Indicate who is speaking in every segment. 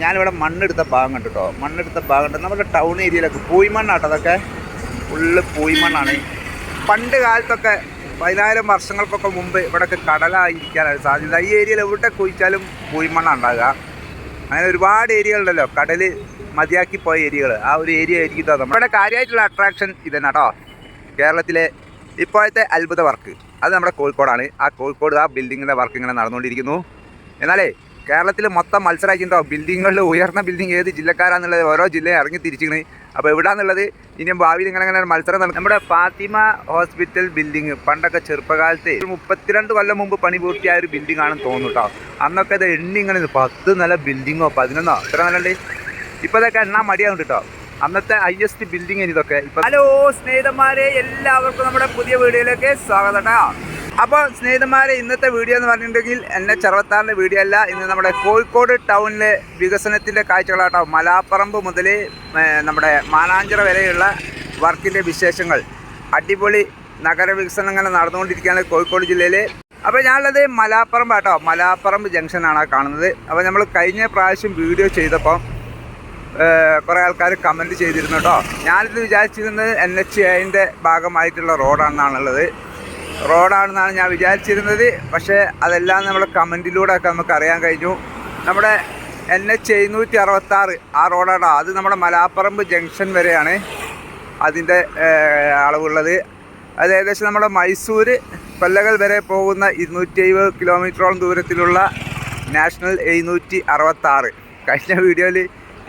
Speaker 1: ഞാനിവിടെ മണ്ണെടുത്ത ഭാഗം കണ്ടിട്ടോ. മണ്ണെടുത്ത ഭാഗം ഉണ്ട് നമ്മുടെ ടൗൺ ഏരിയയിലൊക്കെ പൂയ്മണ്ണാട്ടോ അതൊക്കെ. ഫുള്ള് പൂയ്മണ്ണാണ്. പണ്ട് കാലത്തൊക്കെ പതിനായിരം വർഷങ്ങൾക്കൊക്കെ മുമ്പ് ഇവിടെയൊക്കെ കടലായിരിക്കാനാണ് സാധ്യത. ഈ ഏരിയയിൽ എവിടെ കുഴിച്ചാലും പൂയ്മണ്ണ ഉണ്ടാകുക അങ്ങനെ ഒരുപാട് ഏരിയകളുണ്ടല്ലോ കടൽ മതിയാക്കി പോയ ഏരിയകൾ. ആ ഒരു ഏരിയ ആയിരിക്കും തോന്നുന്നത് നമ്മുടെ കാര്യമായിട്ടുള്ള അട്രാക്ഷൻ ഇതന്നെ കേട്ടോ കേരളത്തിലെ ഇപ്പോഴത്തെ അത്ഭുത വർക്ക്. അത് നമ്മുടെ കോഴിക്കോടാണ്. ആ കോഴിക്കോട് ആ ബിൽഡിങ്ങിന്റെ വർക്ക് ഇങ്ങനെ നടന്നുകൊണ്ടിരിക്കുന്നു. എന്നാലേ കേരളത്തിൽ മൊത്തം മത്സരമായിട്ടുണ്ടോ ബിൽഡിങ്ങുകളിൽ ഉയർന്ന ബിൽഡിംഗ് ഏത് ജില്ലക്കാരാന്നുള്ളത് ഓരോ ജില്ലയെ ഇറങ്ങി തിരിച്ചിരിക്കണേ. അപ്പോൾ എവിടാന്നുള്ളത്? ഇനി ഭാവിയിൽ ഇങ്ങനെ അങ്ങനെ മത്സരം നടക്കും. നമ്മുടെ ഫാത്തിമ ഹോസ്പിറ്റൽ ബിൽഡിംഗ് പണ്ടൊക്കെ ചെറുപ്പകാലത്ത് മുപ്പത്തിരണ്ട് കൊല്ലം മുമ്പ് പണി പൂർത്തിയായ ഒരു ബിൽഡിംഗ് ആണെന്ന് തോന്നുന്നു കേട്ടോ അന്നൊക്കെ ഇത് എണ്ണി ഇങ്ങനെ പത്ത് നില ബിൽഡിങ്ങോ പതിനൊന്നോ? എത്ര നിലണ്ട് ഇപ്പോൾ ഇതൊക്കെ എണ്ണാൻ മടിയാകും കേട്ടോ അന്നത്തെ ഐ എസ് ടി ബിൽഡിംഗ് ഇതൊക്കെ. ഹലോ സ്നേഹിതന്മാരെ എല്ലാവർക്കും നമ്മുടെ പുതിയ വീഡിയോയിലേക്ക് സ്വാഗതം ട്ടോ. അപ്പോൾ സ്നേഹിതന്മാരെ ഇന്നത്തെ വീഡിയോ എന്ന് പറഞ്ഞിട്ടുണ്ടെങ്കിൽ എന്നെ ചെറുപത്താറിന്റെ വീഡിയോ അല്ല. ഇന്ന് നമ്മുടെ കോഴിക്കോട് ടൗണിലെ വികസനത്തിന്റെ കാഴ്ചകളാട്ടോ. മലാപ്പറമ്പ് മുതൽ നമ്മുടെ മാനാഞ്ചിറ വരെയുള്ള വർക്കിന്റെ വിശേഷങ്ങൾ. അടിപൊളി നഗരവികസനങ്ങൾ നടന്നുകൊണ്ടിരിക്കുകയാണ് കോഴിക്കോട് ജില്ലയിൽ അപ്പോൾ ഞാനുള്ളത് മലാപ്പറമ്പ് ആട്ടോ മലാപ്പറമ്പ് ജംഗ്ഷനാണ് കാണുന്നത്. അപ്പോൾ നമ്മൾ കഴിഞ്ഞ പ്രാവശ്യം വീഡിയോ ചെയ്തപ്പോൾ കുറേ ആൾക്കാർ കമന്റ് ചെയ്തിരുന്നു കേട്ടോ. ഞാനിത് വിചാരിച്ചിരുന്നത് എൻ എച്ച് എന്റെ ഭാഗമായിട്ടുള്ള റോഡാണെന്നാണുള്ളത്. റോഡാണെന്നാണ് ഞാൻ വിചാരിച്ചിരുന്നത്. പക്ഷേ അതെല്ലാം നമ്മൾ കമന്റിലൂടെ ഒക്കെ നമുക്ക് അറിയാൻ കഴിഞ്ഞു. നമ്മുടെ എൻ എച്ച് എഴുന്നൂറ്റി അറുപത്താറ് ആ റോഡാണ്. അത് നമ്മുടെ മലാപ്പറമ്പ് ജംഗ്ഷൻ വരെയാണ് അതിന്റെ അളവുള്ളത്. അത് ഏകദേശം നമ്മുടെ മൈസൂർ കൊല്ലകൾ വരെ പോകുന്ന ഇരുന്നൂറ്റി എഴുപത് കിലോമീറ്ററോളം ദൂരത്തിലുള്ള നാഷണൽ എഴുന്നൂറ്റി അറുപത്താറ് കഴിഞ്ഞ വീഡിയോയിൽ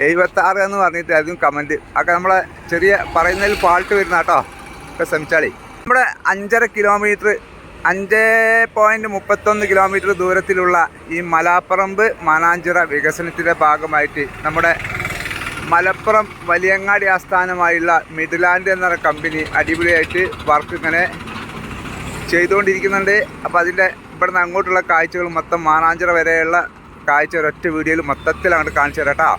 Speaker 1: എഴുപത്താറ് എന്ന് പറഞ്ഞിട്ട് അതും കമന്റ്. ഒക്കെ നമ്മളെ ചെറിയ പറയുന്നതിൽ ഫാൾട്ട് വരുന്ന കേട്ടോ. ഒക്കെ ശ്രമിച്ചാളി നമ്മുടെ അഞ്ചര കിലോമീറ്റർ അഞ്ച് പോയിന്റ് മുപ്പത്തൊന്ന് കിലോമീറ്റർ ദൂരത്തിലുള്ള ഈ മലാപ്പറമ്പ് മാനാഞ്ചിറ വികസനത്തിന്റെ ഭാഗമായിട്ട് നമ്മുടെ മലപ്പുറം വലിയങ്ങാടി ആസ്ഥാനമായുള്ള മിഡ്ലാൻഡ് എന്ന കമ്പനി അടിപൊളിയായിട്ട് വർക്ക് ഇങ്ങനെ ചെയ്തുകൊണ്ടിരിക്കുന്നുണ്ട്. അപ്പോൾ അതിന്റെ ഇവിടുന്ന് അങ്ങോട്ടുള്ള കാഴ്ചകൾ മൊത്തം മാനാഞ്ചിറ വരെയുള്ള കാഴ്ച ഒരൊറ്റ വീഡിയോയിൽ മൊത്തത്തിൽ അങ്ങോട്ട് കാണിച്ചു തരാം കേട്ടോ.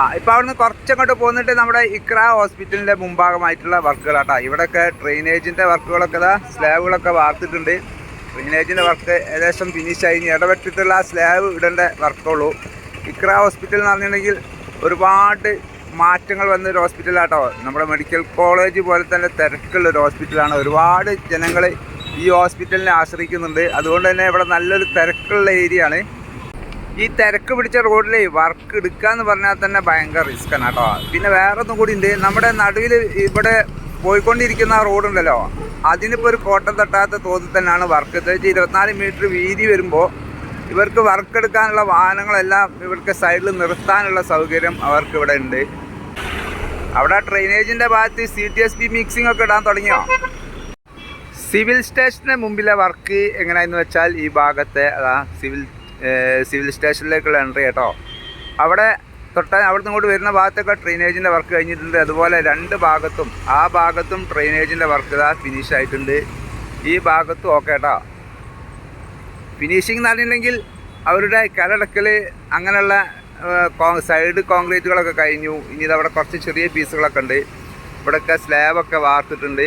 Speaker 1: ആ ഇപ്പോൾ അവിടുന്ന് കുറച്ചങ്ങോട്ട് പോന്നിട്ട് നമ്മുടെ ഇക്ര ഹോസ്പിറ്റലിന്റെ മുമ്പാകമായിട്ടുള്ള വർക്കുകളാട്ടോ. ഇവിടെയൊക്കെ ഡ്രെയിനേജിന്റെ വർക്കുകളൊക്കെ ഇതാ സ്ലാബുകളൊക്കെ വാർത്തിട്ടുണ്ട്. ഡ്രെയിനേജിന്റെ വർക്ക് ഏകദേശം ഫിനിഷായി ഇനി ഇടപെട്ടിട്ടുള്ള സ്ലാബ് ഇടേണ്ട വർക്കുള്ളൂ. ഇക്ര ഹോസ്പിറ്റൽ എന്ന് പറഞ്ഞിട്ടുണ്ടെങ്കിൽ ഒരുപാട് മാറ്റങ്ങൾ വന്ന ഒരു ഹോസ്പിറ്റലാട്ടോ. നമ്മുടെ മെഡിക്കൽ കോളേജ് പോലെ തന്നെ തിരക്കുള്ള ഒരു ഹോസ്പിറ്റലാണ്. ഒരുപാട് ജനങ്ങൾ ഈ ഹോസ്പിറ്റലിനെ ആശ്രയിക്കുന്നുണ്ട്. അതുകൊണ്ട് തന്നെ ഇവിടെ നല്ലൊരു തിരക്കുള്ള ഏരിയയാണ്. ഈ തിരക്ക് പിടിച്ച റോഡിലെ വർക്ക് എടുക്കുക എന്ന് പറഞ്ഞാൽ തന്നെ ഭയങ്കര റിസ്ക് ആണ് കേട്ടോ. പിന്നെ വേറെ ഒന്നും കൂടി ഉണ്ട്. നമ്മുടെ നടുവിൽ ഇവിടെ പോയിക്കൊണ്ടിരിക്കുന്ന റോഡുണ്ടല്ലോ അതിനിപ്പോൾ ഒരു കോട്ടം തട്ടാത്ത തോതിൽ തന്നെയാണ് വർക്ക്. തെച്ച് ഇരുപത്തിനാല് മീറ്റർ വീതി വരുമ്പോൾ ഇവർക്ക് വർക്ക് എടുക്കാനുള്ള വാഹനങ്ങളെല്ലാം ഇവർക്ക് സൈഡിൽ നിർത്താനുള്ള സൗകര്യം അവർക്ക് ഇവിടെ ഉണ്ട്. അവിടെ ഡ്രെയിനേജിന്റെ ഭാഗത്ത് C T S P mixing ഒക്കെ ഇടാൻ തുടങ്ങിയോ? സിവിൽ സ്റ്റേഷന് മുമ്പിലെ വർക്ക് എങ്ങനെയാണെന്ന് വെച്ചാൽ ഈ ഭാഗത്തെ സിവിൽ സിവിൽ സ്റ്റേഷനിലേക്കുള്ള എൻട്രി കേട്ടോ. അവിടെ തൊട്ട അവിടുന്ന് ഇങ്ങോട്ട് വരുന്ന ഭാഗത്തൊക്കെ ഡ്രെയിനേജിന്റെ വർക്ക് കഴിഞ്ഞിട്ടുണ്ട്. അതുപോലെ രണ്ട് ഭാഗത്തും ആ ഭാഗത്തും ഡ്രെയിനേജിന്റെ വർക്ക് ഇതാ ഫിനിഷ് ആയിട്ടുണ്ട്. ഈ ഭാഗത്തും ഓക്കെ കേട്ടോ. ഫിനിഷിംഗ് എന്ന് അവരുടെ കരടക്കൽ അങ്ങനെയുള്ള സൈഡ് കോൺക്രീറ്റുകളൊക്കെ കഴിഞ്ഞു. ഇനി ഇതവിടെ കുറച്ച് ചെറിയ പീസുകളൊക്കെ ഉണ്ട്. ഇവിടെയൊക്കെ സ്ലാബൊക്കെ വാർത്തിട്ടുണ്ട്.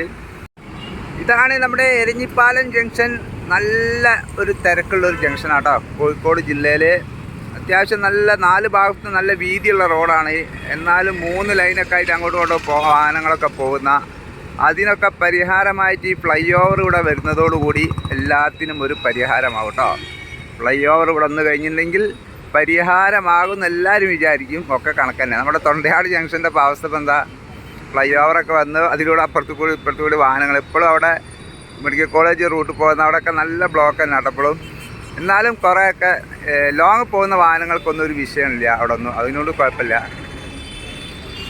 Speaker 1: ഇതാണ് നമ്മുടെ എരിഞ്ഞിപ്പാലം ജംഗ്ഷൻ നല്ല ഒരു തിരക്കുള്ള ഒരു ജംഗ്ഷനാട്ടോ കോഴിക്കോട് ജില്ലയിൽ അത്യാവശ്യം നല്ല നാല് ഭാഗത്ത് നല്ല വീതിയുള്ള റോഡാണ്. എന്നാലും മൂന്ന് ലൈനൊക്കെ ആയിട്ട് അങ്ങോട്ടും ഇങ്ങോട്ടും വാഹനങ്ങളൊക്കെ പോകുന്ന അതിനൊക്കെ പരിഹാരമായിട്ട് ഈ ഫ്ലൈ ഓവർ ഇവിടെ വരുന്നതോടുകൂടി എല്ലാത്തിനും ഒരു പരിഹാരമാവും ഫ്ലൈ ഓവർ ഇവിടെ വന്നു കഴിഞ്ഞിട്ടുണ്ടെങ്കിൽ പരിഹാരമാകുമെന്ന് എല്ലാവരും വിചാരിക്കും ഒക്കെ കണക്ക് തന്നെ. നമ്മുടെ തൊണ്ടയാട് ജംഗ്ഷന്റെ അവസ്ഥ എന്താ? ഫ്ലൈ ഓവറൊക്കെ വന്ന് അതിലൂടെ അപ്പുറത്തു കൂടി ഇപ്പുറത്തു കൂടി വാഹനങ്ങൾ എപ്പോഴും അവിടെ മെഡിക്കൽ കോളേജ് റൂട്ട് പോകുന്ന അവിടെയൊക്കെ നല്ല ബ്ലോക്ക് തന്നെ അടപ്പളും എന്നാലും കുറേയൊക്കെ ലോങ് പോകുന്ന വാഹനങ്ങൾക്കൊന്നും ഒരു വിഷയമില്ല അവിടെ ഒന്നും അതിനോട് കുഴപ്പമില്ല.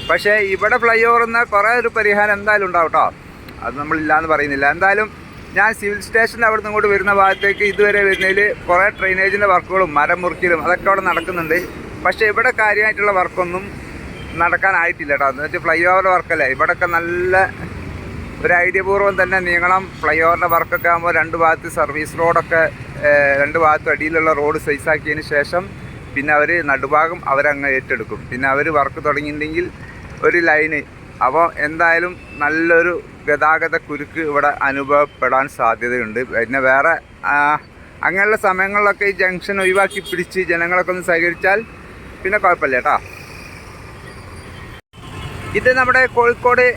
Speaker 1: പക്ഷേ ഇവിടെ ഫ്ലൈ ഓവർ എന്നാൽ കുറേ ഒരു പരിഹാരം എന്തായാലും ഉണ്ടാവും കേട്ടോ. അത് നമ്മളില്ലാന്ന് പറയുന്നില്ല. എന്തായാലും ഞാൻ സിവിൽ സ്റ്റേഷന്റെ അവിടെ നിന്ന് ഇങ്ങോട്ട് വരുന്ന ഭാഗത്തേക്ക് ഇതുവരെ വരുന്നതിൽ കുറേ ഡ്രെയിനേജിന്റെ വർക്കുകളും മരം മുറിക്കലും അതൊക്കെ അവിടെ നടക്കുന്നുണ്ട്. പക്ഷേ ഇവിടെ കാര്യമായിട്ടുള്ള വർക്കൊന്നും നടക്കാനായിട്ടില്ല കേട്ടോ. എന്ന് വെച്ചാൽ ഫ്ലൈ ഓവർ വർക്കല്ലേ ഇവിടെയൊക്കെ നല്ല ഒരു ഐഡിയ പൂർവം തന്നെ നീങ്ങണം. ഫ്ലൈ ഓവറിന്റെ വർക്കൊക്കെ ആകുമ്പോൾ രണ്ട് ഭാഗത്ത് സർവീസ് റോഡൊക്കെ രണ്ട് ഭാഗത്തും അടിയിലുള്ള റോഡ് സൈസാക്കിയതിന് ശേഷം പിന്നെ അവർ നടുഭാഗം അവരങ്ങ് ഏറ്റെടുക്കും. പിന്നെ അവർ വർക്ക് തുടങ്ങിയിട്ടുണ്ടെങ്കിൽ ഒരു ലൈന്. അപ്പോൾ എന്തായാലും നല്ലൊരു ഗതാഗത കുരുക്ക് ഇവിടെ അനുഭവപ്പെടാൻ സാധ്യതയുണ്ട്. പിന്നെ വേറെ അങ്ങനെയുള്ള സമയങ്ങളിലൊക്കെ ഈ ജംഗ്ഷൻ ഒഴിവാക്കി പിടിച്ച് ജനങ്ങളൊക്കെ ഒന്ന് സഹകരിച്ചാൽ പിന്നെ കുഴപ്പമില്ല കേട്ടോ. ഇത് നമ്മുടെ കോഴിക്കോട്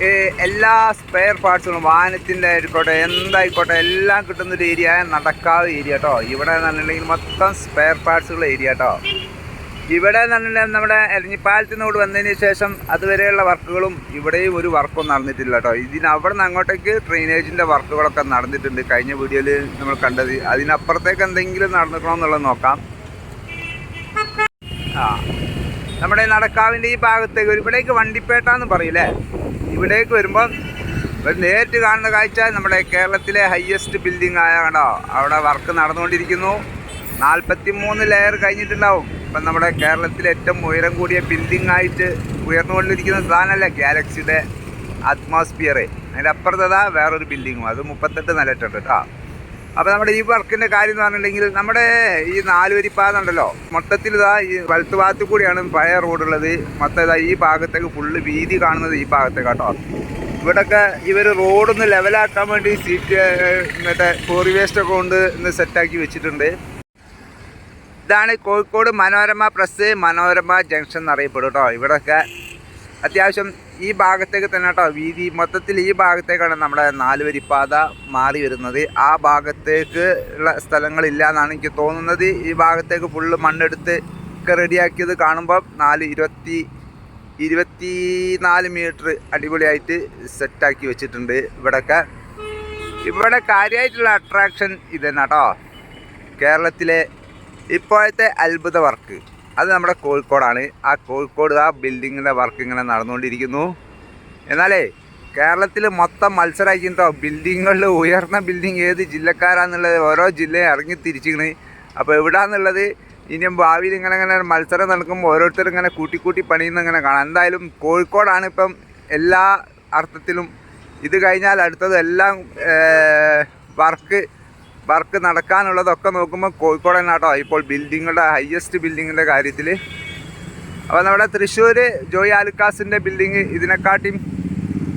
Speaker 1: എല്ലാ സ്പെയർ പാർട്സുകളും വാഹനത്തിന്റെ ആയിക്കോട്ടെ എന്തായിക്കോട്ടെ എല്ലാം കിട്ടുന്നൊരു ഏരിയ നടക്കാവ് ഏരിയ കേട്ടോ ഇവിടെ എന്ന് മൊത്തം സ്പെയർ പാർട്സുകളുടെ ഏരിയ കേട്ടോ ഇവിടെ എന്ന് പറഞ്ഞിട്ടുണ്ടെങ്കിൽ നമ്മുടെ എരഞ്ഞിപ്പാലത്തിനോട് വന്നതിന് ശേഷം അതുവരെയുള്ള വർക്കുകളും ഇവിടെയും ഒരു വർക്കും നടന്നിട്ടില്ല കേട്ടോ ഇതിന് അവിടെ നിന്ന് അങ്ങോട്ടേക്ക് ഡ്രെയിനേജിന്റെ വർക്കുകളൊക്കെ നടന്നിട്ടുണ്ട്. കഴിഞ്ഞ വീഡിയോയിൽ നമ്മൾ കണ്ടത്. അതിനപ്പുറത്തേക്ക് എന്തെങ്കിലും നടന്നിക്കണമെന്നുള്ളത് നോക്കാം. ആ. നമ്മുടെ നടക്കാവിന്റെ ഈ ഭാഗത്തേക്ക് ഒരു- ഇവിടേക്ക് വണ്ടിപ്പേട്ട എന്ന് പറയില്ലേ ഇവിടേക്ക് വരുമ്പോൾ നേരിട്ട് കാണുന്ന കാഴ്ച നമ്മുടെ കേരളത്തിലെ ഹയസ്റ്റ് ബിൽഡിംഗ് ആയ അവിടെ വർക്ക് നടന്നുകൊണ്ടിരിക്കുന്നു. നാൽപ്പത്തി മൂന്ന് ലെയർ കഴിഞ്ഞിട്ടുണ്ടാവും. ഇപ്പം നമ്മുടെ കേരളത്തിലെ ഏറ്റവും ഉയരം കൂടിയ ബിൽഡിംഗ് ആയിട്ട് ഉയർന്നുകൊണ്ടിരിക്കുന്ന സാധനമല്ല ഗാലക്സിയുടെ അറ്റ്മോസ്ഫിയർ അതിന്റെ അപ്പുറത്തതാ വേറൊരു ബിൽഡിങ്ങും അത് മുപ്പത്തെട്ട് നിലയിട്ടുണ്ട് കേട്ടോ. അപ്പോൾ നമ്മുടെ ഈ വർക്കിന്റെ കാര്യം എന്ന് പറഞ്ഞിട്ടുണ്ടെങ്കിൽ നമ്മുടെ ഈ നാലുവരി പാത ഉണ്ടല്ലോ മൊത്തത്തിൽ ഇതാ ഈ വലത്ത് ഭാഗത്ത് കൂടിയാണ് പഴയ റോഡുള്ളത് മൊത്തം ഇതാ ഈ ഭാഗത്തേക്ക് ഫുള്ള് വീതി കാണുന്നത് ഈ ഭാഗത്തേക്ക് കേട്ടോ ഇവിടെയൊക്കെ ഇവർ റോഡൊന്ന് ലെവലാക്കാൻ വേണ്ടി സീറ്റ് മറ്റേ കോറി വേസ്റ്റൊക്കെ കൊണ്ട് ഇന്ന് സെറ്റാക്കി വെച്ചിട്ടുണ്ട്. ഇതാണ് കോഴിക്കോട് മനോരമ പ്രസ് മനോരമ ജംഗ്ഷൻ എന്നറിയപ്പെടും കേട്ടോ ഇവിടെയൊക്കെ അത്യാവശ്യം ഈ ഭാഗത്തേക്ക് തന്നെ കേട്ടോ. വീതി മൊത്തത്തിൽ ഈ ഭാഗത്തേക്കാണ് നമ്മുടെ നാലുവരി പാത മാറി വരുന്നത്. ആ ഭാഗത്തേക്ക് ഉള്ള സ്ഥലങ്ങളില്ല എന്നാണ് എനിക്ക് തോന്നുന്നത്. ഈ ഭാഗത്തേക്ക് ഫുള്ള് മണ്ണെടുത്ത് ഒക്കെ റെഡിയാക്കിയത് കാണുമ്പോൾ നാല് ഇരുപത്തി ഇരുപത്തി നാല് മീറ്റർ അടിപൊളിയായിട്ട് സെറ്റാക്കി വെച്ചിട്ടുണ്ട് ഇവിടെയൊക്കെ ഇവിടെ കാര്യമായിട്ടുള്ള അട്രാക്ഷൻ ഇതെന്നാട്ടോ. കേരളത്തിലെ ഇപ്പോഴത്തെ അത്ഭുത വർക്ക്. അത് നമ്മുടെ കോഴിക്കോടാണ്. ആ കോഴിക്കോട് ആ ബിൽഡിങ്ങിന്റെ വർക്ക് ഇങ്ങനെ നടന്നുകൊണ്ടിരിക്കുന്നു. എന്നാലേ കേരളത്തിൽ മൊത്തം മത്സരമായിട്ടോ ബിൽഡിങ്ങുകളിൽ ഉയർന്ന ബിൽഡിങ് ഏത് ജില്ലക്കാരാന്നുള്ളത് ഓരോ ജില്ലയും ഇറങ്ങി തിരിച്ചിക്കണ് അപ്പോൾ എവിടാന്നുള്ളത്? ഇനിയും ഭാവിയിൽ ഇങ്ങനെ ഇങ്ങനെ മത്സരം നടക്കുമ്പോൾ ഓരോരുത്തരും ഇങ്ങനെ കൂട്ടിക്കൂട്ടി കൂട്ടി പണിയുന്ന ഇങ്ങനെ കാണാം. എന്തായാലും കോഴിക്കോടാണ് ഇപ്പം എല്ലാ അർത്ഥത്തിലും ഇത് കഴിഞ്ഞാൽ അടുത്തത് എല്ലാം വർക്ക് വർക്ക് നടക്കാനുള്ളതൊക്കെ നോക്കുമ്പോൾ കോഴിക്കോട് തന്നെ കേട്ടോ ഇപ്പോൾ ബിൽഡിങ്ങുടെ ഹയസ്റ്റ് ബിൽഡിങ്ങിന്റെ കാര്യത്തിൽ അപ്പോൾ നമ്മുടെ തൃശ്ശൂർ ജോയി ആലുക്കാസിന്റെ ബിൽഡിങ് ഇതിനെക്കാട്ടിയും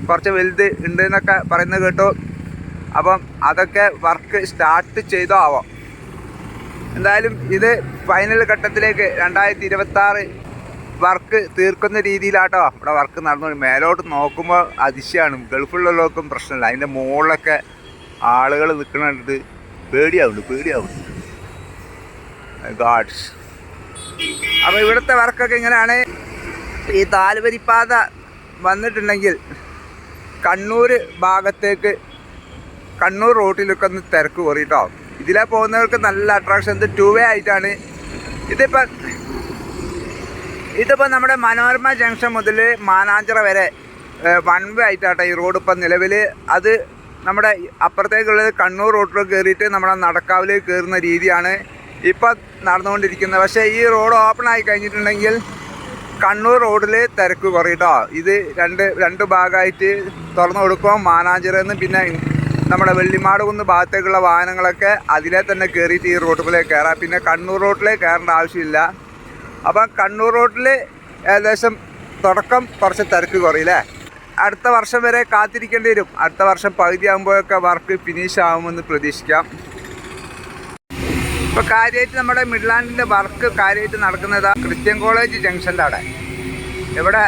Speaker 1: കുറച്ച് വലുത് ഉണ്ട് എന്നൊക്കെ പറയുന്നത് കേട്ടു. അപ്പം അതൊക്കെ വർക്ക് സ്റ്റാർട്ട് ചെയ്തോ ആവാം. എന്തായാലും ഇത് ഫൈനൽ ഘട്ടത്തിലേക്ക് രണ്ടായിരത്തി ഇരുപത്തി വർക്ക് തീർക്കുന്ന രീതിയിലാട്ടോ. ഇവിടെ വർക്ക് നടന്നു. മേലോട്ട് നോക്കുമ്പോൾ അതിശയാണ് ഗൾഫിലുള്ളവർക്കും പ്രശ്നമില്ല. അതിന്റെ മുകളിലൊക്കെ ആളുകൾ നിൽക്കണിട്ട് പേടിയാവുന്നുണ്ട് പേടിയാവുന്നുണ്ട് ഗാഡ്സ് അപ്പോൾ ഇവിടുത്തെ വർക്കൊക്കെ ഇങ്ങനെയാണ്. ഈ താലുവരിപ്പാത വന്നിട്ടുണ്ടെങ്കിൽ കണ്ണൂർ ഭാഗത്തേക്ക് കണ്ണൂർ റോട്ടിലൊക്കെ ഒന്ന് തിരക്ക് കുറയിട്ടോ ഇതിലെ പോകുന്നവർക്ക് നല്ല അട്രാക്ഷൻ ഇത് ടു വേ ആയിട്ടാണ്. ഇതിപ്പോൾ ഇതിപ്പോൾ നമ്മുടെ മനോരമ ജംഗ്ഷൻ മുതൽ മാനാഞ്ചിറ വരെ വൺ വേ ആയിട്ടാട്ടെ ഈ റോഡ് ഇപ്പം നിലവിൽ അത് നമ്മുടെ അപ്പുറത്തേക്കുള്ളത് കണ്ണൂർ റോട്ടിൽ കയറിയിട്ട് നമ്മുടെ നടക്കാവിലേക്ക് കയറുന്ന രീതിയാണ് ഇപ്പം നടന്നുകൊണ്ടിരിക്കുന്നത്. പക്ഷേ ഈ റോഡ് ഓപ്പൺ ആയി കഴിഞ്ഞിട്ടുണ്ടെങ്കിൽ കണ്ണൂർ റോഡിൽ തിരക്ക് കുറയിട്ടോ ഇത് രണ്ട് രണ്ട് ഭാഗമായിട്ട് തുറന്നു കൊടുക്കും. മാനാഞ്ചിറന്ന് പിന്നെ നമ്മുടെ വെള്ളിമാട് കൊന്ന് ഭാഗത്തേക്കുള്ള വാഹനങ്ങളൊക്കെ അതിലെ തന്നെ കയറിയിട്ട് ഈ റോഡിലേക്ക് കയറാം. പിന്നെ കണ്ണൂർ റോഡിലേക്ക് കയറേണ്ട ആവശ്യമില്ല. അപ്പം കണ്ണൂർ റോഡിൽ ഏകദേശം തുടക്കം കുറച്ച് തിരക്ക് കുറയില്ലേ അടുത്ത വർഷം വരെ കാത്തിരിക്കേണ്ടി വരും. അടുത്ത വർഷം പകുതി ആകുമ്പോഴൊക്കെ വർക്ക് ഫിനിഷ് ആകുമെന്ന് പ്രതീക്ഷിക്കാം. ഇപ്പോൾ കാര്യമായിട്ട് നമ്മുടെ മിഡ്ലാൻഡിന്റെ വർക്ക് കാര്യമായിട്ട് നടക്കുന്നത് ക്രിസ്ത്യൻ കോളേജ് ജംഗ്ഷന്റെ അവിടെ. ഇവിടെ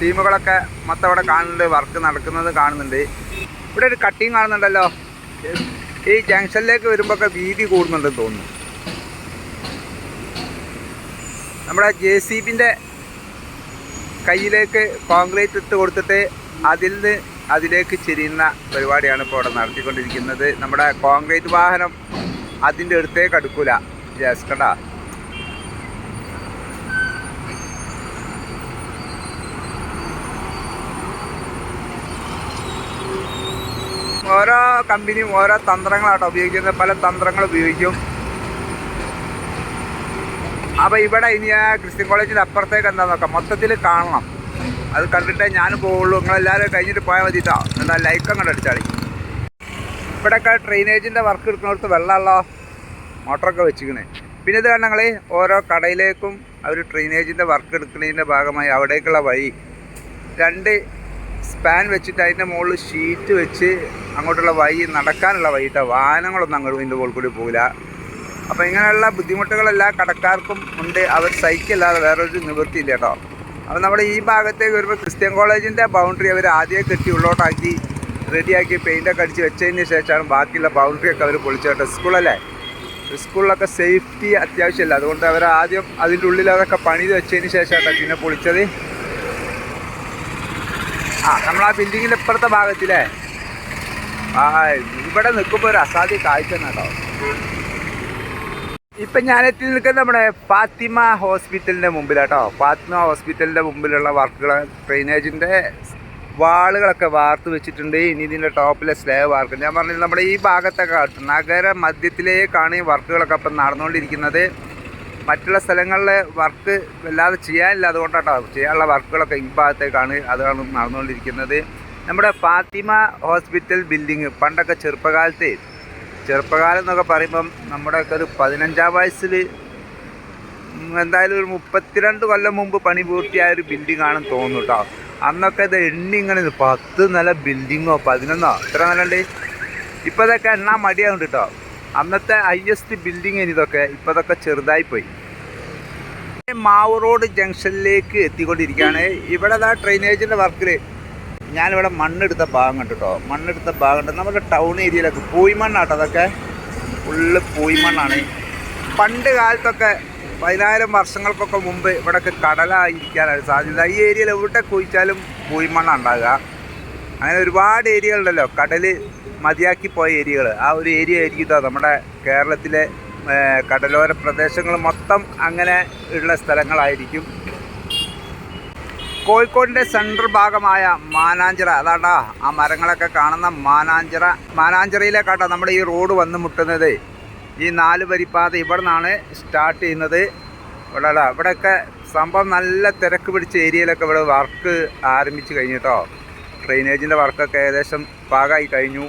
Speaker 1: ടീമുകളൊക്കെ മൊത്തം അവിടെ കാണുന്നുണ്ട് വർക്ക് നടക്കുന്നത് കാണുന്നുണ്ട്. ഇവിടെ ഒരു കട്ടിങ് കാണുന്നുണ്ടല്ലോ. ഈ ജംഗ്ഷനിലേക്ക് വരുമ്പോഴൊക്കെ വീതി കൂടുന്നുണ്ടെന്ന് തോന്നുന്നു. നമ്മുടെ ജെ സി ബിന്റെ കയ്യിലേക്ക് കോൺക്രീറ്റ് ഇട്ട് കൊടുത്തിട്ട് അതിൽ നിന്ന് അതിലേക്ക് ചെരിയുന്ന പരിപാടിയാണ് ഇപ്പോൾ ഇവിടെ നടത്തിക്കൊണ്ടിരിക്കുന്നത്. നമ്മുടെ കോൺക്രീറ്റ് വാഹനം അതിന്റെ അടുത്തേക്ക് അടുക്കൂല. ജസ്റ്റ് ഓരോ കമ്പനിയും ഓരോ തന്ത്രങ്ങളാട്ടോ ഉപയോഗിക്കുന്നത്. പല തന്ത്രങ്ങൾ ഉപയോഗിക്കും. അപ്പോൾ ഇവിടെ ഇനി ആ ക്രിസ്ത്യൻ കോളേജിന്റെ അപ്പുറത്തേക്ക് എന്താ നോക്കാം? മൊത്തത്തിൽ കാണണം. അത് കണ്ടിട്ടേ ഞാൻ പോവുള്ളൂ. നിങ്ങളെല്ലാവരും കഴിഞ്ഞിട്ട് പോയാൽ മതി കേട്ടോ എന്താ ലൈക്ക് അങ്ങോട്ട് അടിച്ചാളി. ഇവിടെയൊക്കെ ഡ്രെയിനേജിന്റെ വർക്ക് എടുക്കുന്നിടത്ത് വെള്ളമല്ലോ മോട്ടറൊക്കെ വെച്ചിക്കണേ പിന്നെ ഇത് കണ്ടങ്ങൾ ഓരോ കടയിലേക്കും അവർ ഡ്രെയിനേജിന്റെ വർക്ക് എടുക്കുന്നതിന്റെ ഭാഗമായി അവിടേക്കുള്ള വഴി. രണ്ട് സ്പാൻ വെച്ചിട്ട് അതിന്റെ മുകളിൽ ഷീറ്റ് വെച്ച് അങ്ങോട്ടുള്ള വഴി നടക്കാനുള്ള വഴി കേട്ടോ വാഹനങ്ങളൊന്നും അങ്ങോട്ട് ഇതിന്റെ മുകളിൽ കൂടി പോകില്ല അപ്പോൾ ഇങ്ങനെയുള്ള ബുദ്ധിമുട്ടുകളെല്ലാം കടക്കാർക്കും ഉണ്ട്. അവർ സഹിക്കില്ലാതെ വേറൊരു നിവൃത്തിയില്ല കേട്ടോ. അപ്പോൾ നമ്മുടെ ഈ ഭാഗത്തേക്ക് വരുമ്പോൾ ക്രിസ്ത്യൻ കോളേജിന്റെ ബൗണ്ടറി അവർ ആദ്യമേ കെട്ടി ഉള്ളോട്ടാക്കി റെഡിയാക്കി പെയിന്റൊക്കെ അടിച്ച് വെച്ചതിന് ശേഷമാണ് ബാക്കിയുള്ള ബൗണ്ടറി ഒക്കെ അവർ പൊളിച്ചു കേട്ടോ. സ്കൂളല്ലേ സ്കൂളിലൊക്കെ സേഫ്റ്റി അത്യാവശ്യമില്ല അതുകൊണ്ട് അവർ ആദ്യം അതിന്റെ ഉള്ളിൽ അതൊക്കെ പണിത് വെച്ചതിന് ശേഷമാണ് പിന്നെ പൊളിച്ചത്. ആ നമ്മൾ ആ ബിൽഡിങ്ങിന്റെ ഇപ്പുറത്തെ ഭാഗത്തില്ലേ? ആ ഇവിടെ നിൽക്കുമ്പോൾ ഒരു അസാധ്യ കാഴ്ച തന്നെ കേട്ടോ. ഇപ്പം ഞാൻ എത്തി നിൽക്കുന്നത് നമ്മുടെ ഫാത്തിമ ഹോസ്പിറ്റലിന്റെ മുമ്പിലാട്ടോ. ഫാത്തിമ ഹോസ്പിറ്റലിന്റെ മുമ്പിലുള്ള വർക്കുകൾ ഡ്രെയിനേജിന്റെ വാളുകളൊക്കെ വാർത്ത് വെച്ചിട്ടുണ്ട്. ഇനി ഇതിന്റെ ടോപ്പിലെ സ്ലേ വാർക്ക് ഞാൻ പറഞ്ഞത് നമ്മുടെ ഈ ഭാഗത്തൊക്കെ നഗര മധ്യത്തിലേക്കാണ് ഈ വർക്കുകളൊക്കെ ഇപ്പം നടന്നുകൊണ്ടിരിക്കുന്നത്. മറ്റുള്ള സ്ഥലങ്ങളിലെ വർക്ക് വല്ലാതെ ചെയ്യാനില്ല അതുകൊണ്ടാട്ടോ. ചെയ്യാനുള്ള വർക്കുകളൊക്കെ ഈ ഭാഗത്തേക്കാണ് അതാണ് നടന്നുകൊണ്ടിരിക്കുന്നത്. നമ്മുടെ ഫാത്തിമ ഹോസ്പിറ്റൽ ബിൽഡിങ് പണ്ടൊക്കെ ചെറുപ്പകാലത്ത് ചെറുപ്പകാലം എന്നൊക്കെ പറയുമ്പം നമ്മുടെയൊക്കെ ഒരു പതിനഞ്ചാം വയസ്സിൽ എന്തായാലും ഒരു മുപ്പത്തിരണ്ട് കൊല്ലം മുമ്പ് പണി പൂർത്തിയായ ഒരു ബിൽഡിംഗ് ആണെന്ന് തോന്നുന്നു കേട്ടോ അന്നൊക്കെ ഇത് എണ്ണി ഇങ്ങനെ പത്ത് നില ബിൽഡിങ്ങോ പതിനൊന്നോ എത്ര നില ഉണ്ട് ഇപ്പോൾ ഇതൊക്കെ എണ്ണാൻ മടിയാകുന്നുണ്ട് കേട്ടോ അന്നത്തെ ഹയസ്റ്റ് ബിൽഡിങ് ഇതൊക്കെ ഇപ്പോൾ ഇതൊക്കെ ചെറുതായി പോയി മാവ് റോഡ് ജംഗ്ഷനിലേക്ക് എത്തിക്കൊണ്ടിരിക്കുകയാണ്. ഇവിടെ ദാ ഡ്രെയിനേജിന്റെ വർക്കിൽ ഞാനിവിടെ മണ്ണെടുത്ത ഭാഗം കണ്ടിട്ടോ. മണ്ണെടുത്ത ഭാഗം ഉണ്ട് നമ്മുടെ ടൗൺ ഏരിയയിലൊക്കെ പൂയ്മണ്ണാട്ടോ അതൊക്കെ. ഫുള്ള് പൂയ്മണ്ണാണ്. പണ്ട് കാലത്തൊക്കെ പതിനായിരം വർഷങ്ങൾക്കൊക്കെ മുമ്പ് ഇവിടെയൊക്കെ കടലായിരിക്കാനാണ് സാധ്യത. ഈ ഏരിയയിൽ എവിടെ കുഴിച്ചാലും പൂയ്മണ്ണ ഉണ്ടാകുക അങ്ങനെ ഒരുപാട് ഏരിയകളുണ്ടല്ലോ കടൽ മതിയാക്കി പോയ ഏരിയകൾ ആ ഒരു ഏരിയ ആയിരിക്കും നമ്മുടെ കേരളത്തിലെ കടലോര പ്രദേശങ്ങൾ മൊത്തം അങ്ങനെ ഉള്ള സ്ഥലങ്ങളായിരിക്കും. കോഴിക്കോടിന്റെ സെൻട്രൽ ഭാഗമായ മാനാഞ്ചിറ. അതാണ്ടാ ആ മരങ്ങളൊക്കെ കാണുന്ന മാനാഞ്ചിറ. മാനാഞ്ചിറയിലേക്കാട്ടോ നമ്മുടെ ഈ റോഡ് വന്ന് മുട്ടുന്നത്. ഈ നാല് വരിപ്പാത ഇവിടെ നിന്നാണ് സ്റ്റാർട്ട് ചെയ്യുന്നത്. ഇവിടെ ഇവിടെയൊക്കെ സംഭവം നല്ല തിരക്ക് പിടിച്ച ഏരിയയിലൊക്കെ ഇവിടെ വർക്ക് ആരംഭിച്ച് കഴിഞ്ഞിട്ടോ. ഡ്രെയിനേജിന്റെ വർക്കൊക്കെ ഏകദേശം പാകമായി കഴിഞ്ഞു.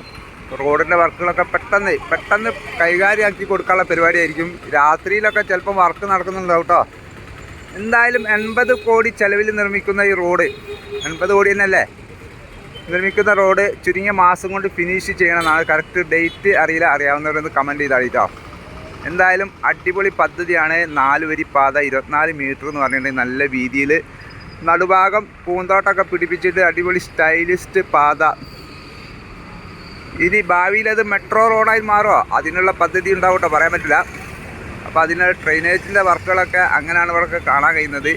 Speaker 1: റോഡിന്റെ വർക്കുകളൊക്കെ പെട്ടെന്ന് പെട്ടെന്ന് കൈകാര്യമാക്കി കൊടുക്കാനുള്ള പരിപാടിയായിരിക്കും. രാത്രിയിലൊക്കെ ചിലപ്പോൾ വർക്ക് നടക്കുന്നുണ്ടാവും കേട്ടോ എന്തായാലും എൺപത് കോടി ചെലവിൽ നിർമ്മിക്കുന്ന ഈ റോഡ് എൺപത് കോടി തന്നെയല്ലേ? നിർമ്മിക്കുന്ന റോഡ് ചുരുങ്ങിയ മാസം കൊണ്ട് ഫിനിഷ് ചെയ്യണമെന്നാണ് കറക്റ്റ് ഡേറ്റ് അറിയില്ല അറിയാവുന്നവരൊന്ന് കമന്റ് ചെയ്താൽ കേട്ടോ എന്തായാലും അടിപൊളി പദ്ധതിയാണ് നാല് വരി പാത ഇരുപത്തിനാല് മീറ്റർ എന്ന് പറഞ്ഞിട്ടുണ്ടെങ്കിൽ നല്ല വീതിയിൽ നടുഭാഗം പൂന്തോട്ടമൊക്കെ പിടിപ്പിച്ചിട്ട് അടിപൊളി സ്റ്റൈലിസ്റ്റ് പാത. ഇനി ഭാവിയിൽ അത് മെട്രോ റോഡായി മാറുമോ അതിനുള്ള പദ്ധതി ഉണ്ടാവും കേട്ടോ പറയാൻ പറ്റില്ല. അപ്പോൾ അതിന് ഡ്രെയിനേജിന്റെ വർക്കുകളൊക്കെ അങ്ങനെയാണ് ഇവിടെയൊക്കെ കാണാൻ കഴിയുന്നത്.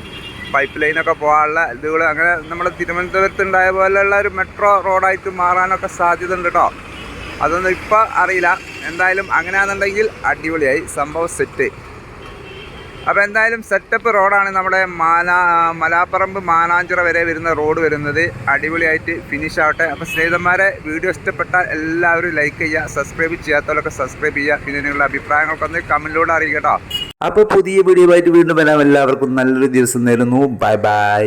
Speaker 1: പൈപ്പ് ലൈനൊക്കെ പോകാനുള്ള ഇതുകൾ അങ്ങനെ നമ്മുടെ തിരുവനന്തപുരത്ത് ഉണ്ടായ പോലെയുള്ള ഒരു മെട്രോ റോഡായിട്ട് മാറാനൊക്കെ സാധ്യത ഉണ്ട് കേട്ടോ അതൊന്നും ഇപ്പോൾ അറിയില്ല. എന്തായാലും അങ്ങനെയാണെന്നുണ്ടെങ്കിൽ അടിപൊളിയായി. സംഭവം സെറ്റ് അപ്പോൾ എന്തായാലും സെറ്റപ്പ് റോഡാണ് നമ്മുടെ മാനാ മലാപ്പറമ്പ് മാനാഞ്ചിറ വരെ വരുന്ന റോഡ് വരുന്നത്. അടിപൊളിയായിട്ട് ഫിനിഷ് ആവട്ടെ. അപ്പോൾ സ്നേഹിതന്മാരെ വീഡിയോ ഇഷ്ടപ്പെട്ടാൽ എല്ലാവരും ലൈക്ക് ചെയ്യുക സബ്സ്ക്രൈബ് ചെയ്യാത്തവരൊക്കെ സബ്സ്ക്രൈബ് ചെയ്യുക. പിന്നെ നിങ്ങളുടെ അഭിപ്രായങ്ങളൊക്കെ ഒന്ന് കമന്റിലൂടെ അറിയിക്കട്ടോ.
Speaker 2: അപ്പോൾ പുതിയ വീഡിയോ ആയിട്ട് വീണ്ടും വരാം. എല്ലാവർക്കും നല്ലൊരു ദിവസം നേരുന്നു. Bye bye